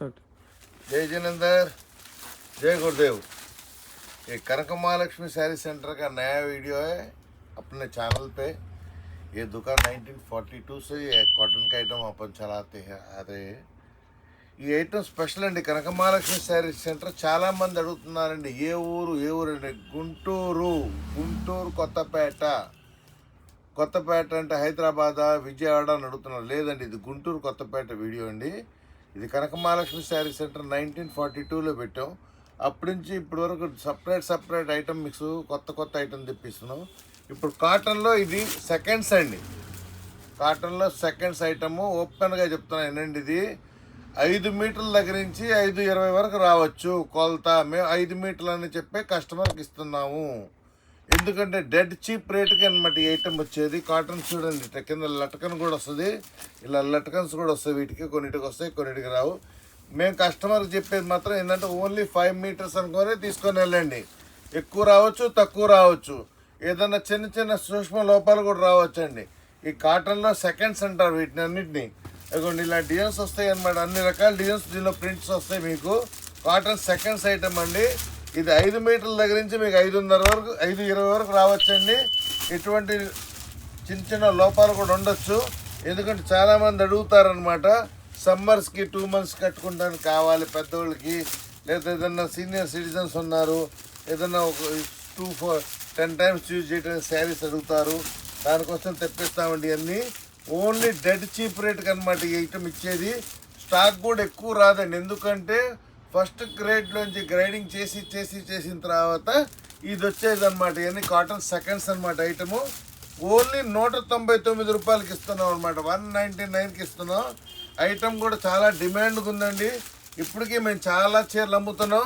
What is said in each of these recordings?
Start जय जिनेंद्र जय गुरुदेव ये कनक महालक्ष्मी साड़ी सेंटर का नया वीडियो है अपने चैनल पे ये दुकान 1942 से ये कॉटन का आइटम अपन चलाते हैं आ रहे हैं ఈ ఐటమ్ స్పెషల్ అండి కనక మహాలక్ష్మి శారీ సెంటర్ చాలా మంది అడుగుతున్నారండి ఏ ఊరు ఏ ఊరు అండి గుంటూరు గుంటూరు కొత్తపేట కొత్తపేట అంటే హైదరాబాద్ విజయవాడ అని అడుగుతున్నారు లేదండి ఇది గుంటూరు కొత్తపేట వీడియో అండి ఇది Kanaka Mahalakshmi sari centre nineteen forty టూలో పెట్టాం. అప్పటి నుంచి ఇప్పటి వరకు సపరేట్ సపరేట్ ఐటమ్ మిక్స్ కొత్త కొత్త ఐటమ్ తెప్పిస్తున్నాం. ఇప్పుడు కాటన్లో ఇది సెకండ్స్ అండి. కాటన్లో సెకండ్స్ ఐటము ఓపెన్గా చెప్తున్నాను ఏంటండి ఇది. ఐదు మీటర్ల దగ్గర నుంచి ఐదు ఇరవై వరకు రావచ్చు కొలత. మేము ఐదు మీటర్లు అని చెప్పే కస్టమర్కి ఇస్తున్నాము. ఎందుకంటే డెడ్ చీప్ రేట్కి అనమాట ఈ ఐటమ్ వచ్చేది. కాటన్ చూడండి ఇట్లా కింద లటకన్ కూడా వస్తుంది. ఇలా లటకన్స్ కూడా వస్తాయి వీటికి కొన్నిటికి వస్తాయి కొన్నిటికి రావు. మేము కస్టమర్కి చెప్పేది మాత్రం ఏంటంటే ఓన్లీ ఫైవ్ మీటర్స్ అనుకొని తీసుకొని వెళ్ళండి. ఎక్కువ రావచ్చు తక్కువ రావచ్చు. ఏదైనా చిన్న చిన్న సూక్ష్మ లోపాలు కూడా రావచ్చండి. ఈ కాటన్లో సెకండ్స్ అంటారు వీటిని అన్నింటినీ. ఇదిగోండి ఇలా డిజైన్స్ వస్తాయి అన్నమాట. అన్ని రకాల డిజైన్స్ దీనిలో ప్రింట్స్ వస్తాయి మీకు. కాటన్ సెకండ్స్ ఐటమ్ అండి. ఇది ఐదు మీటర్ల దగ్గర నుంచి మీకు ఐదున్నర వరకు ఐదు ఇరవై వరకు రావచ్చండి. ఎటువంటి చిన్న చిన్న లోపాలు కూడా ఉండొచ్చు. ఎందుకంటే చాలామంది అడుగుతారనమాట సమ్మర్స్కి టూ మంత్స్ కట్టుకుంటానికి కావాలి పెద్దోళ్ళకి. లేదా ఏదన్నా సీనియర్ సిటిజన్స్ ఉన్నారు ఏదన్నా ఒక two four ten times use చేయడానికి శారీస్ అడుగుతారు. దానికోసం తెప్పిస్తామండి అన్నీ ఓన్లీ డెడ్ చీప్ రేట్కి అనమాట ఈ ఐటమ్ ఇచ్చేది. స్టాక్ కూడా ఎక్కువ రాదండి. ఎందుకంటే ఫస్ట్ గ్రేడ్లోంచి గ్రైడింగ్ చేసి చేసి చేసిన తర్వాత ఇది వచ్చేది అనమాట ఇవన్నీ కాటన్ సెకండ్స్ అనమాట ఐటము ఓన్లీ నూట తొంభై తొమ్మిది రూపాయలకి ఇస్తున్నాం అనమాట వన్ నైంటీ నైన్కి ఇస్తున్నాం. ఐటమ్ కూడా చాలా డిమాండ్గా ఉందండి. ఇప్పటికీ మేము చాలా చీరలు అమ్ముతున్నాం.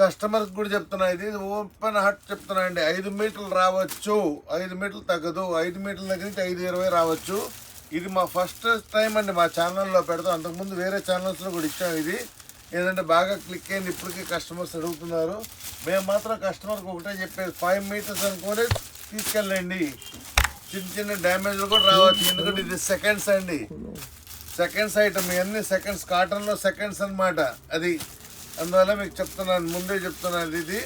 కస్టమర్కి కూడా చెప్తున్నా ఇది ఓపెన్ హార్ట్ చెప్తున్నా అండి. ఐదు మీటర్లు రావచ్చు. ఐదు మీటర్లు తగ్గదు. ఐదు మీటర్ల దగ్గర నుంచి ఐదు ఇరవై రావచ్చు. ఇది మా ఫస్ట్ టైం అండి మా ఛానల్లో పెడతాం. అంతకుముందు వేరే ఛానల్స్లో కూడా ఇచ్చాం ఇది. ఏంటంటే బాగా క్లిక్ అయింది. ఇప్పటికీ కస్టమర్స్ అడుగుతున్నారు. మేము మాత్రం కస్టమర్కి ఒకటే చెప్పేది ఫైవ్ మీటర్స్ అనుకొని తీసుకెళ్ళండి. చిన్న చిన్న డ్యామేజ్లు కూడా రావచ్చు. ఎందుకంటే ఇది సెకండ్స్ అండి. సెకండ్స్ ఐటమ్ ఇవన్నీ సెకండ్స్ కాటన్లో సెకండ్స్ అన్నమాట. అది అందువల్ల మీకు చెప్తున్నాను ముందే చెప్తున్నాను ఇది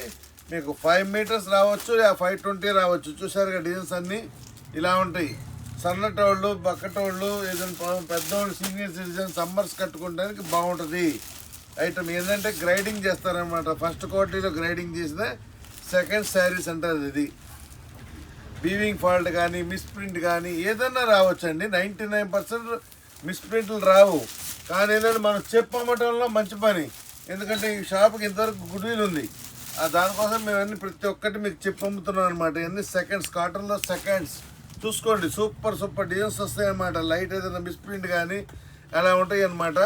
మీకు ఫైవ్ మీటర్స్ రావచ్చు లేదా ఫైవ్ ట్వంటీ రావచ్చు. చూసారుగా డిజైన్స్ అన్నీ ఇలా ఉంటాయి. సన్నటోళ్ళు బక్కటోళ్ళు ఏదైనా పెద్దవాళ్ళు పెద్దోళ్ళు సీనియర్ సిటిజన్ సమ్మర్స్ కట్టుకోవడానికి బాగుంటుంది. ఐటమ్ ఏంటంటే గ్రైడింగ్ చేస్తారనమాట ఫస్ట్ క్వాలిటీలో గ్రైడింగ్ చేసిన సెకండ్ శారీస్ అంటారు ఇది. బీవింగ్ ఫాల్ట్ కానీ మిస్ప్రింట్ కానీ ఏదన్నా రావచ్చండి. నైంటీ నైన్ పర్సెంట్ మిస్ప్రింట్లు రావు. కానీ ఏంటంటే మనం చెప్పమటంలో మంచి పని. ఎందుకంటే ఈ షాప్కి ఇంతవరకు గుడ్ విల్ ఉంది దానికోసం మేము అన్ని ప్రతి ఒక్కటి మీకు చెప్పి అమ్ముతున్నాం అనమాట ఇవన్నీ సెకండ్స్ కాటన్లో సెకండ్స్ చూసుకోండి. సూపర్ సూపర్ డిజైన్స్ వస్తాయన్నమాట. లైట్ ఏదైనా మిస్ప్రింట్ కానీ అలా ఉంటాయి అనమాట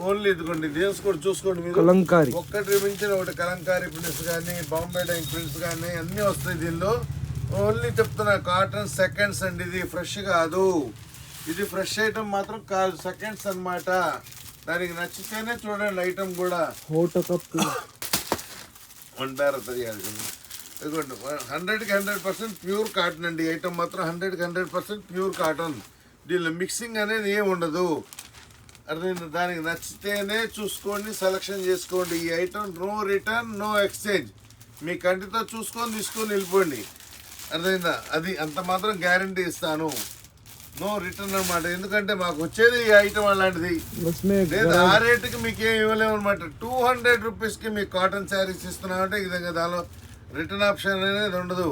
ఓన్లీ ఇదిగోండి దేన్స్ కూడా చూసుకోండి మీరు. కలంకారి. ఒక్కటి మించిన ఒకటి కలంకారి ప్రింట్స్ కానీ బాంబే డైంగ్ ప్రింట్స్ కానీ అన్నీ వస్తాయి దీనిలో. ఓన్లీ చెప్తున్నా కాటన్ సెకండ్స్ అండి ఇది ఫ్రెష్ కాదు. ఇది ఫ్రెష్ ఐటమ్ మాత్రం కాదు సెకండ్స్ అనమాట దానికి నచ్చితేనే చూడండి ఐటమ్ కూడా. అంటారు ఇదిగోండి హండ్రెడ్కి హండ్రెడ్ పర్సెంట్ ప్యూర్ కాటన్ అండి. ఐటమ్ మాత్రం హండ్రెడ్కి హండ్రెడ్ పర్సెంట్ ప్యూర్ కాటన్ దీనిలో మిక్సింగ్ అనేది ఏమి ఉండదు. నేను దానికి నచ్చితేనే చూసుకోండి సెలక్షన్ చేసుకోండి. ఈ item no return no exchange మీ కంటితో చూసుకొని తీసుకొని వెళ్ళిపోండి. అర్థమైందా? అది అంత మాత్రం గ్యారంటీ ఇస్తాను. నో రిటర్న్ అనమాట ఎందుకంటే మాకు వచ్చేది ఈ ఐటమ్ అలాంటిది. లేదు ఆ రేటుకి మీకు ఏమి ఇవ్వలేము అనమాట టూ హండ్రెడ్ రూపీస్కి మీకు కాటన్ శారీస్ ఇస్తున్నామంటే ఈ విధంగా దానిలో రిటర్న్ ఆప్షన్ అనేది ఉండదు.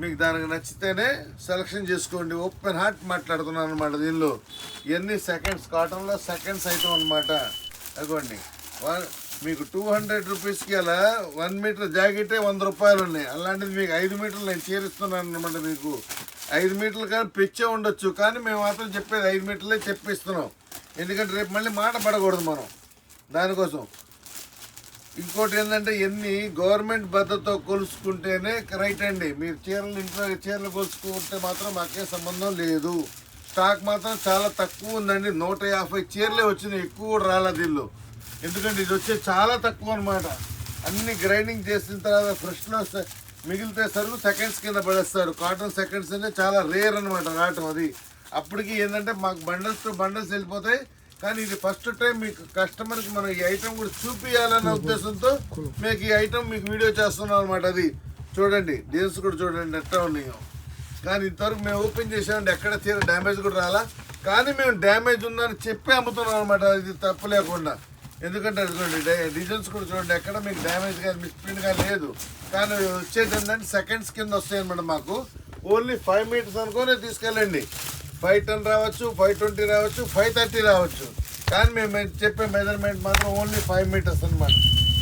మీకు దానికి నచ్చితేనే సెలక్షన్ చేసుకోండి. ఓపెన్ హార్ట్ మాట్లాడుతున్నాను అనమాట దీనిలో. ఇవన్నీ సెకండ్స్? కాటన్లో సెకండ్స్ అవుతాం అనమాట అదిగోండి. మీకు టూ హండ్రెడ్ రూపీస్కి అలా వన్ మీటర్ జాకెటే వంద రూపాయలు ఉన్నాయి. అలాంటిది మీకు ఐదు మీటర్లు నేను చేరుస్తున్నాను అనమాట మీకు. ఐదు మీటర్లు కానీ పిచ్చే ఉండొచ్చు కానీ మేము మాత్రం చెప్పేది ఐదు మీటర్లే చెప్పిస్తున్నాం. ఎందుకంటే రేపు మళ్ళీ మాట పడకూడదు మనం. దానికోసం. ఇంకోటి ఏంటంటే ఎన్ని గవర్నమెంట్ భద్రతతో కొలుసుకుంటేనే రైట్ అండి. మీరు చీరలు ఇంట్లో చీరలు కొలుసుకుంటే మాత్రం మాకే సంబంధం లేదు. స్టాక్ మాత్రం చాలా తక్కువ ఉందండి. నూట యాభై చీరలే వచ్చినాయి. ఎక్కువ కూడా ఇల్లు ఎందుకంటే ఇది వచ్చే చాలా తక్కువ అనమాట అన్ని గ్రైండింగ్ చేసిన తర్వాత ఫ్రెష్లో మిగిలితే సరుకు సెకండ్స్ కింద పడేస్తారు. కాటన్ సెకండ్స్ అంటే చాలా రేర్ అనమాట రావటం అది. అప్పటికి ఏంటంటే మాకు బండల్స్ బండల్స్ వెళ్ళిపోతాయి. కానీ ఇది ఫస్ట్ టైం మీకు కస్టమర్కి మనం ఈ ఐటమ్ కూడా చూపించాలన్న ఉద్దేశంతో మీకు ఈ ఐటమ్ మీకు వీడియో చేస్తున్నాం అనమాట అది. చూడండి డీల్స్ కూడా చూడండి ఎట్లా ఉన్నాయో. కానీ ఇంతవరకు మేము ఓపెన్ చేసామండి ఎక్కడ తీర డ్యామేజ్ కూడా రాలా. కానీ మేము డ్యామేజ్ ఉందని చెప్పి అమ్ముతున్నాం అనమాట ఇది తప్పు లేకుండా. ఎందుకంటే అదిగోండి డి- డిజైన్స్ కూడా చూడండి ఎక్కడ మీకు డ్యామేజ్ కానీ మిస్ప్రింట్ కానీ లేదు. కానీ వచ్చేది ఏంటంటే సెకండ్స్ కింద వస్తాయి అనమాట మాకు. ఓన్లీ ఫైవ్ మీటర్స్ అనుకోనే తీసుకెళ్ళండి. ఫైవ్ టెన్ రావచ్చు ఫైవ్ ట్వంటీ రావచ్చు ఫైవ్ థర్టీ రావచ్చు. కానీ మేము చెప్పే మెజర్మెంట్ మాత్రం ఓన్లీ ఫైవ్ మీటర్స్ అనమాట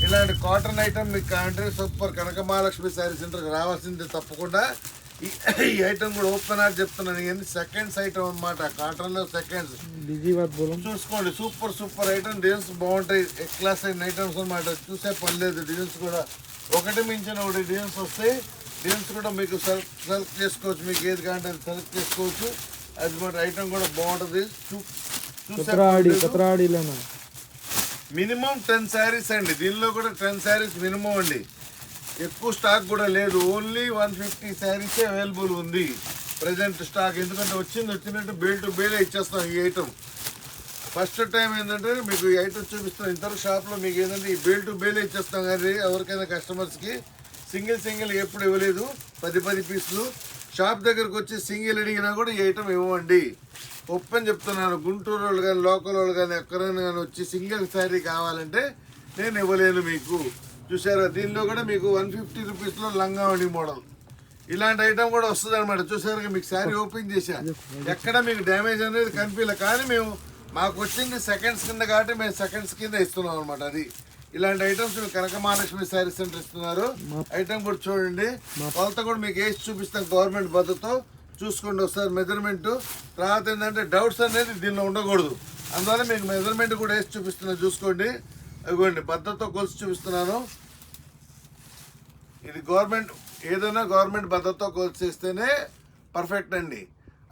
ఇలాంటి కాటన్ ఐటమ్ మీకు కావాలంటే సూపర్ కనక మహాలక్ష్మి శారీ సెంటర్కి రావాల్సిందే తప్పకుండా. ఈ ఐటమ్ కూడా ఓపెన్ ఆర్ చెప్తున్నాను. ఇవన్నీ సెకండ్స్ ఐటమ్ అనమాట కాటన్లో సెకండ్స్ చూసుకోండి సూపర్ సూపర్ ఐటమ్ డిజైన్స్ బాగుంటాయి. ఎక్ క్లాస్ అయిన ఐటమ్స్ అనమాట చూసే పని లేదు. డిజైన్స్ కూడా ఒకటి మించిన ఒకటి డిజైన్స్ వస్తాయి. డిజైన్స్ కూడా మీకు సెలెక్ట్ చేసుకోవచ్చు. మీకు ఏది కావాలంటే సెలెక్ట్ చేసుకోవచ్చు. అది ఐటమ్ కూడా బాగుంటుంది. కుత్రాడి కుత్రాడిలోనా? మినిమం టెన్ శారీస్ అండి. దీనిలో కూడా టెన్ శారీస్ మినిమం అండి. ఎక్కువ స్టాక్ కూడా లేదు. ఓన్లీ వన్ ఫిఫ్టీ శారీసే అవైలబుల్ ఉంది. Present stock. ఎందుకంటే వచ్చింది వచ్చినట్టు బేల్ టు బేలే ఇచ్చేస్తాం ఈ ఐటమ్ ఫస్ట్ టైం ఏంటంటే మీకు ఈ ఐటమ్ చూపిస్తాం. ఇంతవరకు షాప్లో మీకు ఏంటంటే ఈ బేల్ టు బేలే ఇచ్చేస్తాం కానీ ఎవరికైనా కస్టమర్స్కి సింగిల్ సింగిల్ ఎప్పుడు ఇవ్వలేదు. పది పది పీసులు. షాప్ దగ్గరకు వచ్చి సింగిల్ అడిగినా కూడా ఈ ఐటమ్ ఇవ్వండి ఒప్పని చెప్తున్నాను. గుంటూరు వాళ్ళు కానీ లోకల్ వాళ్ళు కానీ ఎక్కడైనా కానీ వచ్చి సింగిల్ శారీ కావాలంటే నేను ఇవ్వలేను మీకు. చూసారా దీనిలో కూడా మీకు వన్ ఫిఫ్టీ రూపీస్లో లంగావణి మోడల్. ఇలాంటి ఐటమ్ కూడా వస్తుంది అనమాట చూసారుగా మీకు శారీ ఓపెన్ చేశా. ఎక్కడ మీకు డ్యామేజ్ అనేది కనిపించలే. కానీ మేము మాకు వచ్చింది సెకండ్స్ కింద కాబట్టి మేము సెకండ్స్ కింద ఇస్తున్నాం అనమాట అది. ఇలాంటి ఐటమ్స్ మీకు కనక మహాలక్ష్మి శారీ సెంటర్ ఇస్తున్నారు ఐటమ్ కూడా చూడండి. కొలత కూడా మీకు వేసి చూపిస్తాం గవర్నమెంట్ భద్రతో. చూసుకోండి ఒకసారి మెజర్మెంట్ తర్వాత ఏంటంటే డౌట్స్ అనేది దీనిలో ఉండకూడదు. అందువల్ల మీకు మెజర్మెంట్ కూడా వేసి చూపిస్తున్నా. చూసుకోండి. అదిగోండి భద్రతో కొలిసి చూపిస్తున్నాను. ఇది గవర్నమెంట్ ఏదైనా గవర్నమెంట్ భద్రతతో కొలిచేస్తేనే పర్ఫెక్ట్ అండి.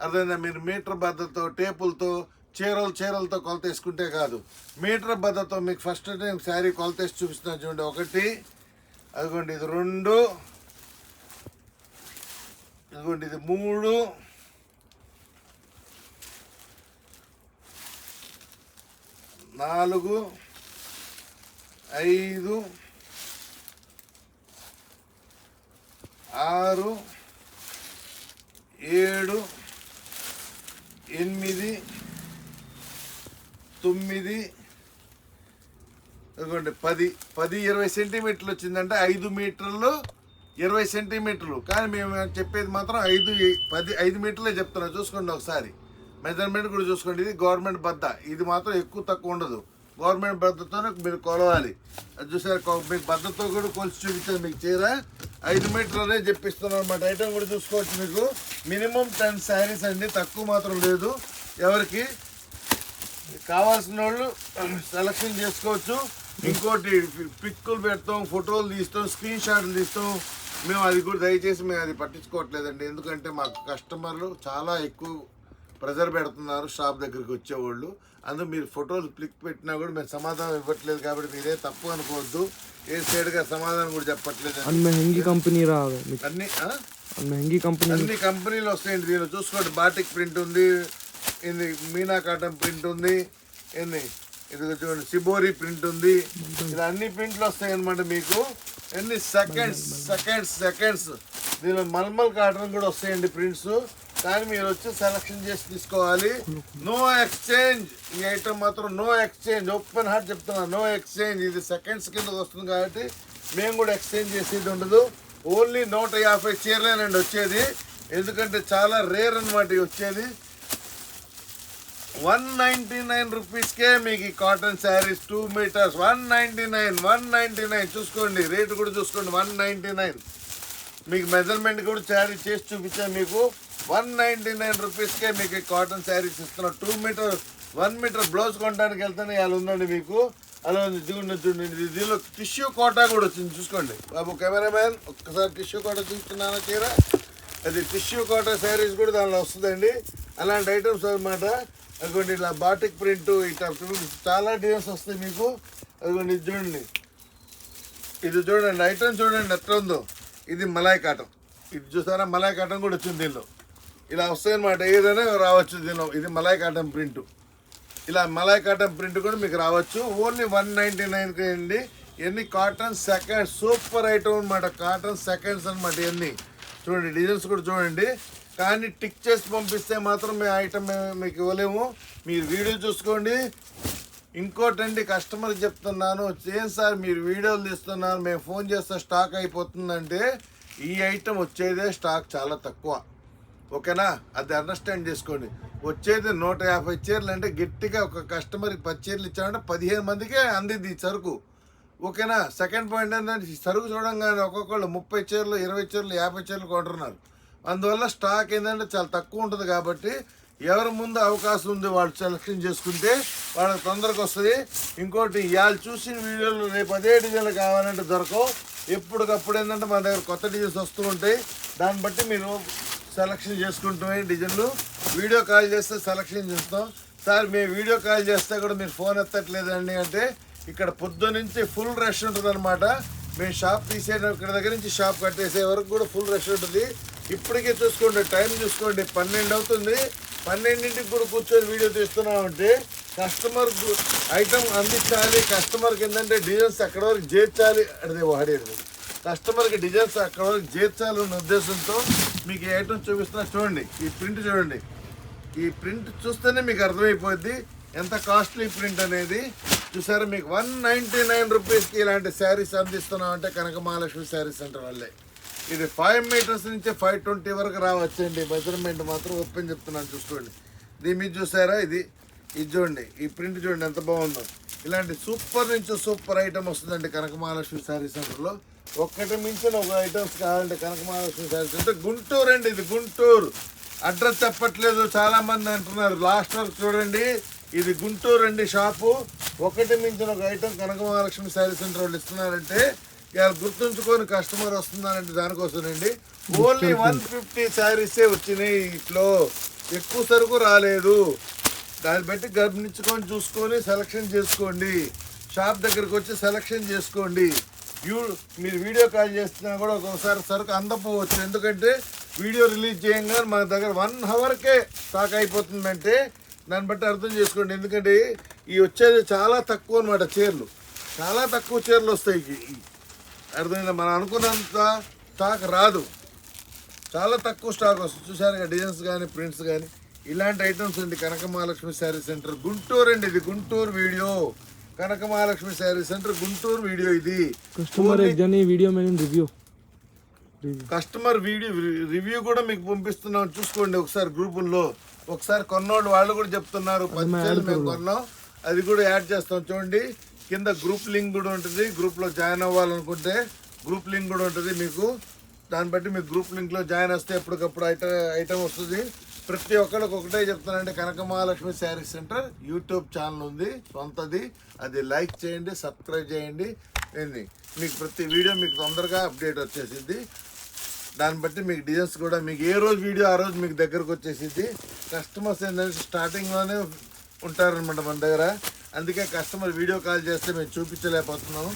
అర్థమైందా? మీరు మీటర్ భద్రతో టేపులతో చీరలు చీరలతో కొలత వేసుకుంటే కాదు. మీటర్ భద్రతో మీకు ఫస్ట్ టైం శారీ కొలత వేసి చూపిస్తున్నాను చూడండి. ఒకటి అదిగోండి ఇది రెండు ఇదిగోండి ఇది మూడు నాలుగు ఐదు ఆరు ఏడు ఎనిమిది తొమ్మిది ఇదిగోండి పది పది ఇరవై సెంటీమీటర్లు వచ్చిందంటే ఐదు మీటర్లు ఇరవై సెంటీమీటర్లు. కానీ మేము చెప్పేది మాత్రం ఐదు పది ఐదు మీటర్లే చెప్తున్నాం. చూసుకోండి ఒకసారి. మెజర్మెంట్ కూడా చూసుకోండి. ఇది గవర్నమెంట్ బద్ద. ఇది మాత్రం ఎక్కువ తక్కువ ఉండదు. గవర్నమెంట్ బద్దతోనే మీరు కొలవాలి. అది చూసారు కొ- మీకు బద్దతో కూడా కొలిచి చూపించాను మీకు చీర. ఐదు మీటర్లనే చెప్పిస్తున్నాను అనమాట ఐటమ్ కూడా చూసుకోవచ్చు మీకు. మినిమం టెన్ శారీస్ అండి. తక్కువ మాత్రం లేదు. ఎవరికి? కావాల్సిన వాళ్ళు సెలక్షన్ చేసుకోవచ్చు. ఇంకోటి పిక్కులు పెడతాం ఫోటోలు తీస్తాం స్క్రీన్ షాట్లు తీస్తాం. మేము అది కూడా దయచేసి మేము అది పట్టించుకోవట్లేదండి. ఎందుకంటే మాకు కస్టమర్లు చాలా ఎక్కువ ప్రెజర్ పెడుతున్నారు షాప్ దగ్గరికి వచ్చేవాళ్ళు. అందుకు మీరు ఫోటోలు క్లిక్ పెట్టినా కూడా మేము సమాధానం ఇవ్వట్లేదు కాబట్టి మీరే తప్పు అనుకోవద్దు. ఏ సైడ్గా సమాధానం కూడా చెప్పట్లేదు మెహంగీ కంపెనీ రాదు అన్ని కంపెనీ అన్ని కంపెనీలు వస్తాయండి. దీనిలో చూసుకోండి. బాటిక్ ప్రింట్ ఉంది. ఇది మీనా కాటన్ ప్రింట్ ఉంది. ఏంది? ఇది చూడండి సిబోరి ప్రింట్ ఉంది. ఇలా అన్ని ప్రింట్లు వస్తాయి అనమాట మీకు. ఎన్ని సెకండ్స్ సెకండ్స్ సెకండ్స్ దీనిలో మల్మల్ కాటన్ కూడా వస్తాయండి ప్రింట్స్. కానీ మీరు వచ్చి సెలక్షన్ చేసి తీసుకోవాలి. నో ఎక్స్చేంజ్ ఈ ఐటమ్ మాత్రం నో ఎక్స్చేంజ్ ఓపెన్ హార్ట్ చెప్తున్నా నో ఎక్స్చేంజ్ ఇది సెకండ్స్ కింద వస్తుంది కాబట్టి మేము కూడా ఎక్స్చేంజ్ చేసేది ఉండదు. ఓన్లీ నూట యాభై చీరలేనండి వచ్చేది. ఎందుకంటే చాలా రేర్ అనమాట వచ్చేది. వన్ నైంటీ నైన్ రూపీస్కే మీకు ఈ cotton saris two metres. One ninety nine one ninety nine. చూసుకోండి రేటు కూడా చూసుకోండి వన్ నైంటీ నైన్. మీకు మెజర్మెంట్ కూడా శారీ చేసి చూపించా మీకు. వన్ నైంటీ నైన్ రూపీస్కే మీకు ఈ కాటన్ శారీస్ ఇస్తున్నాం. Two metre one metre blouse కొనడానికి వెళ్తేనే అలా ఉందండి మీకు. అలా ఉంది చూడండి చూడండి. దీనిలో టిష్యూ కోటా కూడా వచ్చింది చూసుకోండి. బాబు కెమెరామ్యాన్ ఒక్కసారి టిష్యూ కోటా చూస్తున్నాను చీర? అది టిష్యూ కోటా శారీస్ కూడా దానిలో వస్తుందండి. అలాంటి ఐటమ్స్ అనమాట అదిగోండి ఇలా బాటిక్ ప్రింట్ ఇట్లా చాలా డిజైన్స్ వస్తాయి మీకు. అదిగోండి ఇది చూడండి. ఇది చూడండి ఐటమ్ చూడండి ఎట్లా ఉందో. ఇది మలాయ్ కాటన్ ఇది చూసారా? మలాయ్ కాటన్ కూడా వచ్చింది దీనిలో. ఇలా వస్తాయి అనమాట ఏదైనా రావచ్చు దీనిలో. ఇది మలాయ్ కాటన్ ప్రింట్. ఇలా మలాయ్ కాటన్ ప్రింట్ కూడా మీకు రావచ్చు. ఓన్లీ వన్ నైంటీ నైన్కి అండి. ఎన్ని కాటన్ సెకండ్ సూపర్ ఐటమ్ అనమాట కాటన్ సెకండ్స్ అనమాట ఇవన్నీ చూడండి డిజైన్స్ కూడా చూడండి. కానీ టిక్ చేసి పంపిస్తే మాత్రం మేము ఐటమ్ మీకు ఇవ్వలేము. మీరు వీడియో చూసుకోండి. ఇంకోటండి కస్టమర్ చెప్తున్నాను ఏం సార్ మీరు వీడియోలు తీస్తున్నారు మేము ఫోన్ చేస్తే స్టాక్ అయిపోతుందంటే ఈ ఐటమ్ వచ్చేదే స్టాక్ చాలా తక్కువ. ఓకేనా? అది అండర్స్టాండ్ చేసుకోండి. వచ్చేది నూట యాభై చీరలు అంటే గట్టిగా ఒక కస్టమర్కి పది చీరలు ఇచ్చామంటే పదిహేను మందికే అందింది ఈ సరుకు. ఓకేనా? సెకండ్ పాయింట్ ఏంటంటే సరుకు చూడంగానే ఒక్కొక్కళ్ళు ముప్పై చీరలు ఇరవై చీరలు యాభై చీరలు కొంటున్నారు. అందువల్ల స్టాక్ ఏంటంటే చాలా తక్కువ ఉంటుంది కాబట్టి ఎవరి ముందు అవకాశం ఉంది వాళ్ళు సెలెక్షన్ చేసుకుంటే వాళ్ళకి తొందరగా వస్తుంది. ఇంకోటి ఇవాళ చూసిన వీడియోలు రేపు అదే డిజైన్లు కావాలంటే దొరకవు. ఎప్పటికప్పుడు ఏంటంటే మన దగ్గర కొత్త డిజైన్స్ వస్తూ ఉంటాయి. దాన్ని బట్టి మీరు సెలక్షన్ చేసుకుంటున్నాయి డిజైన్లు. వీడియో కాల్ చేస్తే సెలక్షన్ చేస్తాం. సార్ మేము వీడియో కాల్ చేస్తే కూడా మీరు ఫోన్ ఎత్తట్లేదండి అంటే ఇక్కడ పొద్దు నుంచి ఫుల్ రష్ ఉంటుంది అనమాట మేము షాప్ తీసే ఇక్కడ దగ్గర నుంచి షాప్ కట్టేసే వరకు కూడా ఫుల్ రష్ ఉంటుంది. ఇప్పటికే చూసుకోండి టైం చూసుకోండి. పన్నెండు అవుతుంది. పన్నెండింటికి కూడా కూర్చొని వీడియో తీస్తున్నామంటే కస్టమర్ ఐటమ్ అందించాలి. కస్టమర్కి ఏంటంటే డిజైన్స్ అక్కడ వరకు చేర్చాలి అనేది వాడేది. కస్టమర్కి డిజైన్స్ అక్కడ వరకు చేర్చాలన్న ఉద్దేశంతో మీకు ఏ ఐటమ్ చూపిస్తున్నా చూడండి. ఈ ప్రింట్ చూడండి. ఈ ప్రింట్ చూస్తేనే మీకు అర్థమైపోద్ది ఎంత కాస్ట్లీ ప్రింట్ అనేది. చూసారా మీకు వన్ నైంటీ నైన్ రూపీస్కి ఇలాంటి శారీస్ అందిస్తున్నాం అంటే కనక మహాలక్ష్మి శారీ సెంటర్ వల్లే. ఇది ఫైవ్ మీటర్స్ నుంచి ఫైవ్ ట్వంటీ వరకు రావచ్చండి. మెజర్మెంట్ మాత్రం ఓపెన్ చెప్తున్నాను చూసుకోండి. దీని మీద చూసారా? ఇది ఇది చూడండి. ఈ ప్రింట్ చూడండి ఎంత బాగుందో. ఇలాంటి సూపర్ నుంచి సూపర్ ఐటమ్ వస్తుందండి కనకమహాలక్ష్మి శారీ సెంటర్లో. ఒక్కటి మించిన ఒక ఐటమ్స్ కావాలంటే కనకమహాలక్ష్మి శారీ సెంటర్. గుంటూరు అండి ఇది గుంటూరు. అడ్రస్ చెప్పట్లేదు చాలామంది అంటున్నారు. లాస్ట్ వరకు చూడండి. ఇది గుంటూరు అండి షాపు. ఒకటి మించిన ఒక ఐటమ్ కనకమహాలక్ష్మి శారీ సెంటర్ వాళ్ళు ఇస్తున్నారంటే ఇవాళ గుర్తుంచుకొని కస్టమర్ వస్తున్నారంటే దానికోసమండి ఓన్లీ వన్ ఫిఫ్టీ శారీసే వచ్చినాయి ఇట్లో ఎక్కువ సరుకు రాలేదు. దాన్ని బట్టి గమనించుకొని చూసుకొని సెలక్షన్ చేసుకోండి. షాప్ దగ్గరికి వచ్చి సెలక్షన్ చేసుకోండి. యూ మీరు వీడియో కాల్ చేస్తున్నా కూడా ఒక్కొక్కసారి సరుకు అందపోవచ్చు ఎందుకంటే వీడియో రిలీజ్ చేయంగానే మన దగ్గర వన్ అవర్కే స్టాక్ అయిపోతుందంటే దాన్ని బట్టి అర్థం చేసుకోండి. ఎందుకంటే ఈ వచ్చేది చాలా తక్కువ అనమాట చీరలు. చాలా తక్కువ చీరలు వస్తాయి అర్థమైందా? మనం అనుకున్నంత స్టాక్ రాదు. చాలా తక్కువ స్టాక్ వస్తుంది. చూసారు డిజైన్స్ కానీ ప్రింట్స్ కానీ ఇలాంటి ఐటమ్స్ ఉంది కనకమహాలక్ష్మి శారీ సెంటర్ గుంటూరు అండి ఇది. Guntur video. Kanaka Mahalakshmi sari centre Guntur video ఇది. Customer video review customer video review కూడా మీకు పంపిస్తున్నాం. చూసుకోండి ఒకసారి గ్రూపుల్లో ఒకసారి కొన్నోళ్ళు వాళ్ళు కూడా చెప్తున్నారు. పది మేము కొన్నాం. అది కూడా యాడ్ చేస్తాం. చూడండి. కింద గ్రూప్ లింక్ కూడా ఉంటుంది. గ్రూప్లో జాయిన్ అవ్వాలనుకుంటే గ్రూప్ లింక్ కూడా ఉంటుంది మీకు. దాన్ని బట్టి మీకు గ్రూప్ లింక్లో జాయిన్ వస్తే ఎప్పటికప్పుడు ఐటమ్ ఐటమ్ వస్తుంది. ప్రతి ఒక్కరికి ఒకటే చెప్తానంటే Kanaka Mahalakshmi sari centre YouTube channel ఉంది. సొంతది. అది లైక్ చేయండి సబ్స్క్రైబ్ చేయండి. ఏంది? మీకు ప్రతి వీడియో మీకు తొందరగా అప్డేట్ వచ్చేసింది దాన్ని బట్టి మీకు డిజైన్స్ కూడా మీకు ఏ రోజు వీడియో ఆ రోజు మీకు దగ్గరకు వచ్చేసింది కస్టమర్స్ ఏంటంటే స్టార్టింగ్లోనే ఉంటారనమాట మన దగ్గర. అందుకే కస్టమర్ వీడియో కాల్ చేస్తే మేము చూపించలేకపోతున్నాం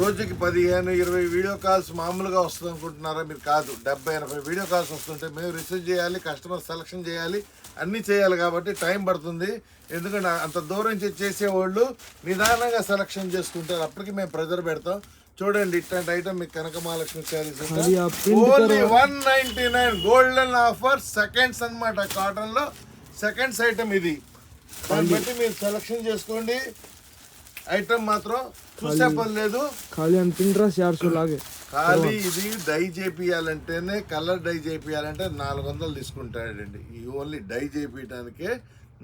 రోజుకి పదిహేను ఇరవై వీడియో కాల్స్ మామూలుగా వస్తుంది అనుకుంటున్నారా? మీరు కాదు. డెబ్బై ఎనభై వీడియో కాల్స్ వస్తుంటే మేము రిసీవ్ చేయాలి కస్టమర్ సెలక్షన్ చేయాలి అన్నీ చేయాలి కాబట్టి టైం పడుతుంది. ఎందుకంటే అంత దూరం నుంచి చేసేవాళ్ళు నిదానంగా సెలక్షన్ చేసుకుంటారు అప్పటికి మేము ప్రెజర్ పెడతాం. చూడండి ఇట్లాంటి ఐటమ్ మీకు Kanaka Mahalakshmi print only one ninety nine golden offer seconds అన్నమాట కాటన్లో. సెకండ్స్ ఐటమ్ ఇది. దాన్ని బట్టి మీరు సెలక్షన్ చేసుకోండి. ఐటమ్ మాత్రం చూసే పని లేదు. ఖాళీ అంత ఇంట్రెస్ట్ యాడ్స్ ఖాళీ ఇది డై చేపియాలంటేనే కలర్ డై చేపియాలంటే నాలుగు వందలు తీసుకుంటాడండి. ఈ ఓన్లీ డై చేపించడానికే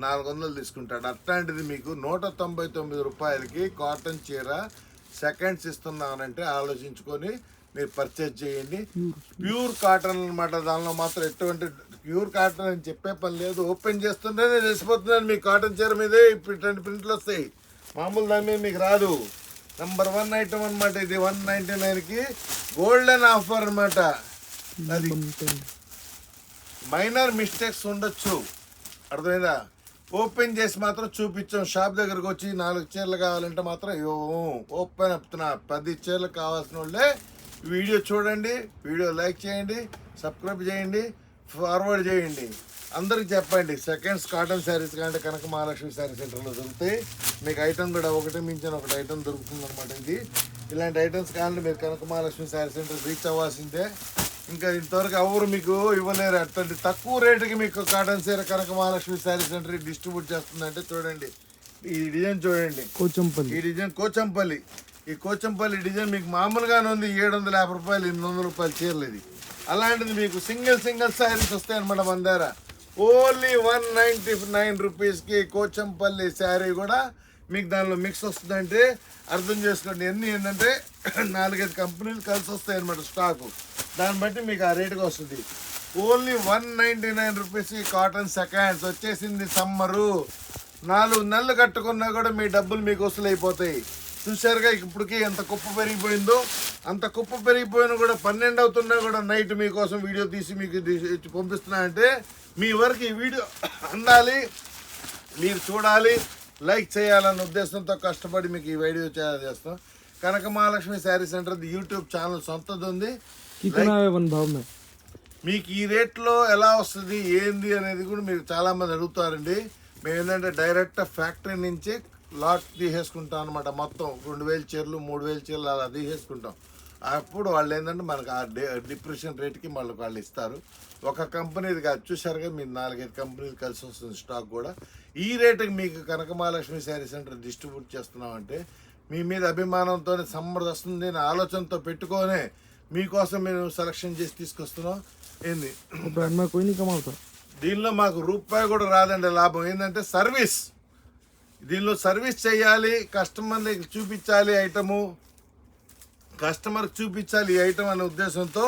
నాలుగు వందలు తీసుకుంటాడు. అట్లాంటిది మీకు నూట తొంభై తొమ్మిది రూపాయలకి కాటన్ చీర సెకండ్స్ ఇస్తున్నానంటే ఆలోచించుకొని మీరు పర్చేజ్ చేయండి. ప్యూర్ కాటన్ అనమాట దానిలో మాత్రం ఎటువంటి ప్యూర్ కాటన్ అని చెప్పే పని లేదు. ఓపెన్ చేస్తుంటేనే తెలిసిపోతున్నాను మీ కాటన్ చీర మీదే ఇప్పుడు ఇట్లాంటి ప్రింట్లు వస్తాయి. మామూలు దాని మీద మీకు రాదు. నంబర్ వన్ ఐటమ్ అనమాట ఇది వన్ నైంటీ నైన్కి గోల్డెన్ ఆఫర్ అనమాట అది. మైనర్ మిస్టేక్స్ ఉండొచ్చు. అర్థమైందా? ఓపెన్ చేసి మాత్రం చూపించాం. షాప్ దగ్గరకు వచ్చి నాలుగు చీరలు కావాలంటే మాత్రం ఓపెన్ అప్తున్నా పది చీరలు కావాల్సిన వాళ్ళే వీడియో చూడండి వీడియో లైక్ చేయండి సబ్స్క్రైబ్ చేయండి. ఫార్వర్డ్ చేయండి. అందరికి చెప్పండి సెకండ్స్ కాటన్ శారీస్ కంటే కనక మహాలక్ష్మి శారీ సెంటర్లో దొరుకుతాయి మీకు ఐటమ్ కూడా ఒకటి మించిన ఒకటి ఐటమ్ దొరుకుతుంది అనమాట ఇది. ఇలాంటి ఐటమ్స్ కావాలంటే మీరు కనక మహాలక్ష్మి శారీ సెంటర్ రీచ్ అవ్వాల్సిందే. ఇంకా ఇంతవరకు ఎవరు మీకు ఇవ్వలేరు. అట్లాంటి తక్కువ రేటుకి మీకు కాటన్ చీర కనక మహాలక్ష్మి శారీ సెంటర్ డిస్ట్రిబ్యూట్ చేస్తుందంటే చూడండి. ఈ డిజైన్ చూడండి. కోచంపల్లి. ఈ డిజైన్ కోచంపల్లి. ఈ కోచంపల్లి డిజైన్ మీకు మామూలుగానే ఉంది. ఏడు వందల యాభై రూపాయలు ఎనిమిది వందల రూపాయలు చీరలు ఇది. అలాంటిది మీకు సింగిల్ సింగిల్ శారీస్ వస్తాయి అనమాట మన దగ్గర ఓన్లీ వన్ నైంటీ నైన్ రూపీస్కి కోచంపల్లి శారీ కూడా మీకు దానిలో మిక్స్ వస్తుందంటే అర్థం చేసుకోండి. ఎన్ని ఏంటంటే నాలుగైదు కంపెనీలు కలిసి వస్తాయి అనమాట స్టాకు దాన్ని బట్టి మీకు ఆ రేటుకి వస్తుంది. Only one ninety nine rupees cotton seconds వచ్చేసింది సమ్మరు నాలుగు నెలలు కట్టుకున్నా కూడా మీ డబ్బులు మీకు వసూలు అయిపోతాయి చూసారుగా ఇప్పటికి ఎంత కుప్ప పెరిగిపోయిందో అంత కుప్ప పెరిగిపోయినా కూడా పన్నెండు అవుతున్నా కూడా నైట్ మీకోసం వీడియో తీసి మీకు పంపిస్తున్నా అంటే మీ వరకు ఈ వీడియో అందాలి మీరు చూడాలి లైక్ చేయాలన్న ఉద్దేశంతో కష్టపడి మీకు ఈ వీడియో చేస్తాం. Kanaka Mahalakshmi sari centre YouTube channel సొంతది ఉంది మీకు ఈ రేట్లో ఎలా వస్తుంది ఏంది అనేది కూడా మీరు చాలామంది అడుగుతారండి. మేము ఏంటంటే డైరెక్ట్ ఫ్యాక్టరీ నుంచి లాట్ తీసేసుకుంటాం అనమాట మొత్తం. రెండు వేల చీరలు మూడు వేల చీరలు అలా తీసేసుకుంటాం. అప్పుడు వాళ్ళు ఏంటంటే మనకు ఆ డిప్రెషన్ రేట్కి మళ్ళీ వాళ్ళు ఇస్తారు. ఒక కంపెనీది కాదు చూసారుగా మీరు నాలుగైదు కంపెనీలు కలిసి వస్తుంది స్టాక్ కూడా. ఈ రేటుకి మీకు కనక మహాలక్ష్మి శారీ సెంటర్ డిస్ట్రిబ్యూట్ చేస్తున్నామంటే మీ మీద అభిమానంతో సమ్మర్ అనే ఆలోచనతో పెట్టుకొనే మీకోసం మేము సెలక్షన్ చేసి తీసుకొస్తున్నాం. ఏంది? దీనిలో మాకు రూపాయి కూడా రాదండి లాభం. ఏంటంటే సర్వీస్. దీనిలో సర్వీస్ చేయాలి కస్టమర్లకి చూపించాలి ఐటము. కస్టమర్కి చూపించాలి ఈ ఐటమ్ అనే ఉద్దేశంతో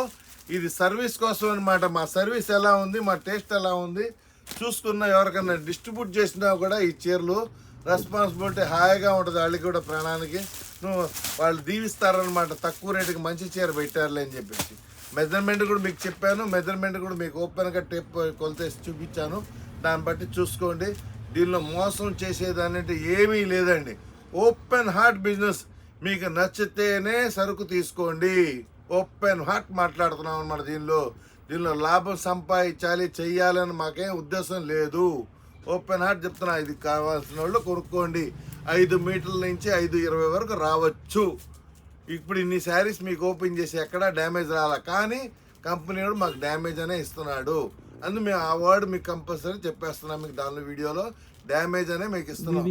ఇది సర్వీస్ కోసం అనమాట మా సర్వీస్ ఎలా ఉంది మా టేస్ట్ ఎలా ఉంది చూసుకున్న ఎవరికైనా డిస్ట్రిబ్యూట్ చేసినా కూడా ఈ చీరలు రెస్పాన్సిబిలిటీ హాయిగా ఉంటుంది. వాళ్ళకి కూడా ప్రాణానికి నువ్వు వాళ్ళు దీవిస్తారనమాట తక్కువ రేటుకి మంచి చీర పెట్టారులే అని చెప్పేసి. మెజర్మెంట్ కూడా మీకు చెప్పాను. మెజర్మెంట్ కూడా మీకు ఓపెన్గా టేప్ కొలతేసి చూపించాను. దాన్ని బట్టి చూసుకోండి. దీనిలో మోసం చేసేదానంటే ఏమీ లేదండి. Open heart business. మీకు నచ్చితేనే సరుకు తీసుకోండి. ఓపెన్ హార్ట్ మాట్లాడుతున్నాం అనమాట దీనిలో. దీనిలో లాభం సంపాదించాలి చెయ్యాలని మాకేం ఉద్దేశం లేదు. ఓపెన్ హార్ట్ చెప్తున్నా ఇది కావాల్సిన వాళ్ళు కొనుక్కోండి. ఐదు మీటర్ల నుంచి ఐదు ఇరవై వరకు రావచ్చు. ఇప్పుడు ఇన్ని శారీస్ మీకు ఓపెన్ చేసి ఎక్కడా డ్యామేజ్ రాలా. కానీ కంపెనీ వాడు మాకు డ్యామేజ్ అనే ఇస్తున్నాడు. అందు మేము ఆ వర్డ్ మీకు కంపల్సరీ చెప్పేస్తున్నాం మీకు దానిలో వీడియోలో. డ్యామేజ్ అనే మీకు ఇస్తున్నాం.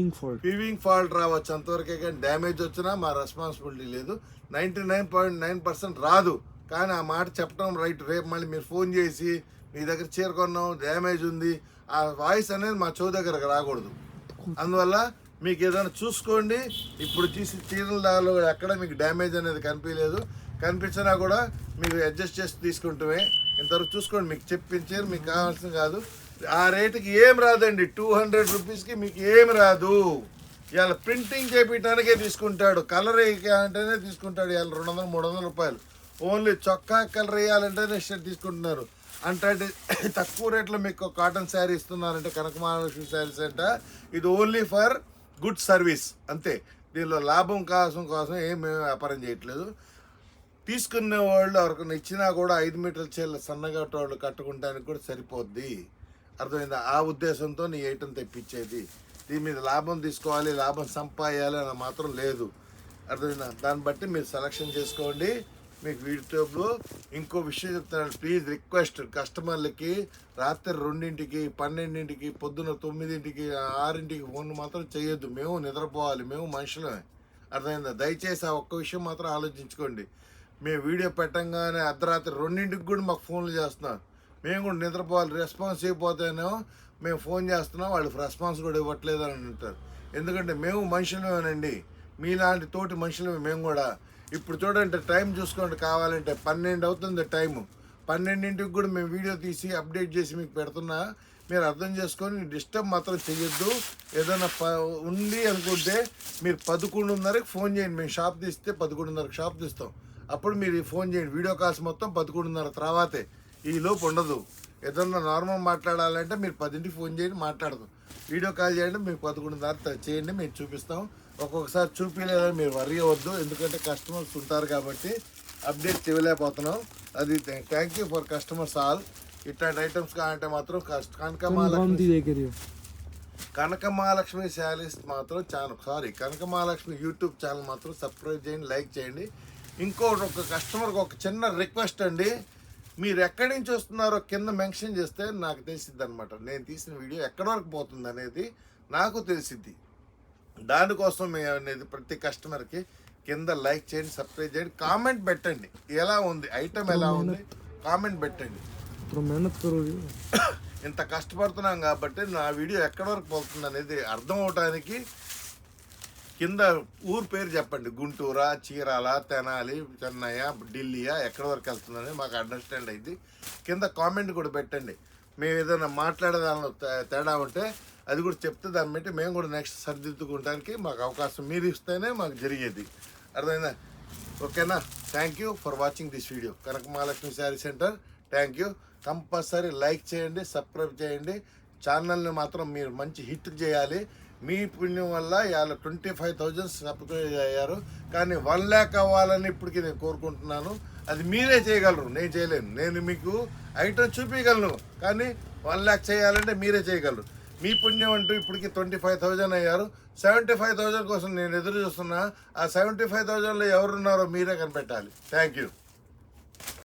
వీవింగ్ ఫాల్ట్ రావచ్చు. అంతవరకే కానీ డ్యామేజ్ వచ్చినా మా రెస్పాన్సిబిలిటీ లేదు. Ninety nine point nine percent రాదు. కానీ ఆ మాట చెప్పడం రైట్ రేపు మళ్ళీ మీరు ఫోన్ చేసి మీ దగ్గర చీర కొన్నాం డ్యామేజ్ ఉంది. ఆ వాయిస్ అనేది మా చెవు దగ్గరకు రాకూడదు. అందువల్ల మీకు ఏదైనా చూసుకోండి. ఇప్పుడు తీసి చీరల దానిలో ఎక్కడ మీకు డ్యామేజ్ అనేది కనిపించలేదు. కనిపించినా కూడా మీరు అడ్జస్ట్ చేసి తీసుకుంటామే. ఇంతవరకు చూసుకోండి మీకు చెప్పించారు మీకు కావాల్సిన కాదు. ఆ రేటుకి ఏం రాదండి. టూ హండ్రెడ్ రూపీస్కి మీకు ఏం రాదు. ఇవాళ ప్రింటింగ్ చేపించడానికే తీసుకుంటాడు. కలర్ అంటేనే తీసుకుంటాడు. ఇవాళ రెండు వందలు మూడు వందల రూపాయలు. ఓన్లీ చొక్కా కలర్ వేయాలంటేనే షర్ట్ తీసుకుంటున్నారు. అంటే తక్కువ రేట్లో మీకు కాటన్ శారీ ఇస్తున్నారంటే కనకమహాలక్ష్మి శారీస్ అంట. ఇది ఓన్లీ ఫర్ గుడ్ సర్వీస్. అంతే. దీనిలో లాభం కోసం కోసం ఏం మేము వ్యాపారం చేయట్లేదు. తీసుకునే వాళ్ళు ఎవరికైనా ఇచ్చినా కూడా ఐదు మీటర్ల చీరలు సన్నగా వాళ్ళు కట్టుకుంటానికి కూడా సరిపోద్ది. అర్థమైందా? ఆ ఉద్దేశంతో నీ ఐటమ్ తెప్పించేది. దీని మీద లాభం తీసుకోవాలి లాభం సంపాదించాలి అని మాత్రం లేదు. అర్థమైందా? దాన్ని బట్టి మీరు సెలక్షన్ చేసుకోండి. మీకు యూట్యూబ్లో ఇంకో విషయం చెప్తున్నాను ప్లీజ్ రిక్వెస్ట్ కస్టమర్లకి రాత్రి రెండింటికి పన్నెండింటికి పొద్దున తొమ్మిదింటికి ఆరింటికి ఫోన్ మాత్రం చేయొద్దు. మేము నిద్రపోవాలి. మేము మనుషులమే. అర్థమైందా? దయచేసి ఆ ఒక్క విషయం మాత్రం ఆలోచించుకోండి. మేము వీడియో పెట్టంగానే అర్ధరాత్రి రెండింటికి కూడా మాకు ఫోన్లు చేస్తున్నారు. మేము కూడా నిద్రపోవాలి రెస్పాన్స్ అయిపోతేనేమో మేము ఫోన్ చేస్తున్నాం వాళ్ళు రెస్పాన్స్ కూడా ఇవ్వట్లేదు అని అంటారు. ఎందుకంటే మేము మనుషులమేనండి. మీలాంటి తోటి మనుషులమే మేము కూడా. ఇప్పుడు చూడండి టైం చూసుకోండి కావాలంటే పన్నెండు అవుతుంది టైము. పన్నెండింటికి కూడా మేము వీడియో తీసి అప్డేట్ చేసి మీకు పెడుతున్నా. మీరు అర్థం చేసుకొని డిస్టర్బ్ మాత్రం చేయొద్దు ఏదైనా ప ఉంది అనుకుంటే మీరు పదకొండున్నరకి ఫోన్ చేయండి. మేము షాప్ తీస్తే పదకొండున్నరకు షాప్ తీస్తాం. అప్పుడు మీరు ఫోన్ చేయండి. వీడియో కాల్స్ మొత్తం పదకొండున్నర తర్వాతే. ఈ లోపు ఉండదు. ఏదన్నా నార్మల్ మాట్లాడాలంటే మీరు పదింటికి ఫోన్ చేయండి మాట్లాడదు. వీడియో కాల్ చేయండి మీరు పదకొండున్నర చేయండి మేము చూపిస్తాం. ఒక్కొక్కసారి చూపించలేదని మీరు వరి అవ్వద్దు. ఎందుకంటే కస్టమర్స్ ఉంటారు కాబట్టి అప్డేట్ ఇవ్వలేకపోతున్నాం అది thank you for customers all. ఇట్లాంటి ఐటమ్స్ కావాలంటే మాత్రం కష్ట కనక మహాలక్ష్మి శారీస్ మాత్రం channel sorry Kanaka Mahalakshmi YouTube channel మాత్రం సబ్స్క్రైబ్ చేయండి లైక్ చేయండి. ఇంకోటి ఒక కస్టమర్కి ఒక చిన్న రిక్వెస్ట్ అండి. మీరు ఎక్కడి నుంచి వస్తున్నారో కింద మెన్షన్ చేస్తే నాకు తెలిసిద్ది అనమాట నేను తీసిన వీడియో ఎక్కడి వరకు పోతుంది అనేది నాకు తెలిసిద్ది. దానికోసం అనేది ప్రతి కస్టమర్కి కింద లైక్ చేయండి సబ్స్క్రైబ్ చేయండి కామెంట్ పెట్టండి. ఎలా ఉంది? ఐటమ్ ఎలా ఉంది? కామెంట్ పెట్టండి. ఇంత కష్టపడుతున్నాం కాబట్టి నా వీడియో ఎక్కడి వరకు పోతుంది అనేది అర్థం అవడానికి కింద ఊరు పేరు చెప్పండి. గుంటూరా చీరాల తెనాలి చెన్నయ్య ఢిల్లీయా ఎక్కడి వరకు వెళ్తుందని మాకు అండర్స్టాండ్ అయింది. కింద కామెంట్ కూడా పెట్టండి. మేము ఏదైనా మాట్లాడేదానిలో తే- తేడా ఉంటే అది కూడా చెప్తే దాన్ని బట్టి మేము కూడా నెక్స్ట్ సరిదిద్దుకోవడానికి మాకు అవకాశం మీరు ఇస్తేనే మాకు జరిగేది. అర్థమైందా? ఓకేనా? Thank you for watching this video Kanaka Mahalakshmi sari centre thank you compulsory like చేయండి సబ్స్క్రైబ్ చేయండి. ఛానల్ని మాత్రం మీరు మంచి హిట్ చేయాలి. మీ పుణ్యం వల్ల ఇవాళ ట్వంటీ ఫైవ్ థౌజండ్ సబ్స్క్రైబ్ అయ్యారు. కానీ వన్ ల్యాక్ అవ్వాలని ఇప్పటికీ నేను కోరుకుంటున్నాను. అది మీరే చేయగలరు. నేను చేయలేను. నేను మీకు ఐటమ్ చూపించగలను కానీ వన్ ల్యాక్ చేయాలంటే మీరే చేయగలరు. మీ పుణ్యం అంటూ ఇప్పటికి ట్వంటీ ఫైవ్ థౌజండ్ అయ్యారు. సెవెంటీ ఫైవ్ థౌజండ్ కోసం నేను ఎదురు చూస్తున్నా. ఆ సెవెంటీ ఫైవ్ థౌజండ్లో ఎవరున్నారో మీరే కనిపెట్టాలి. Thank you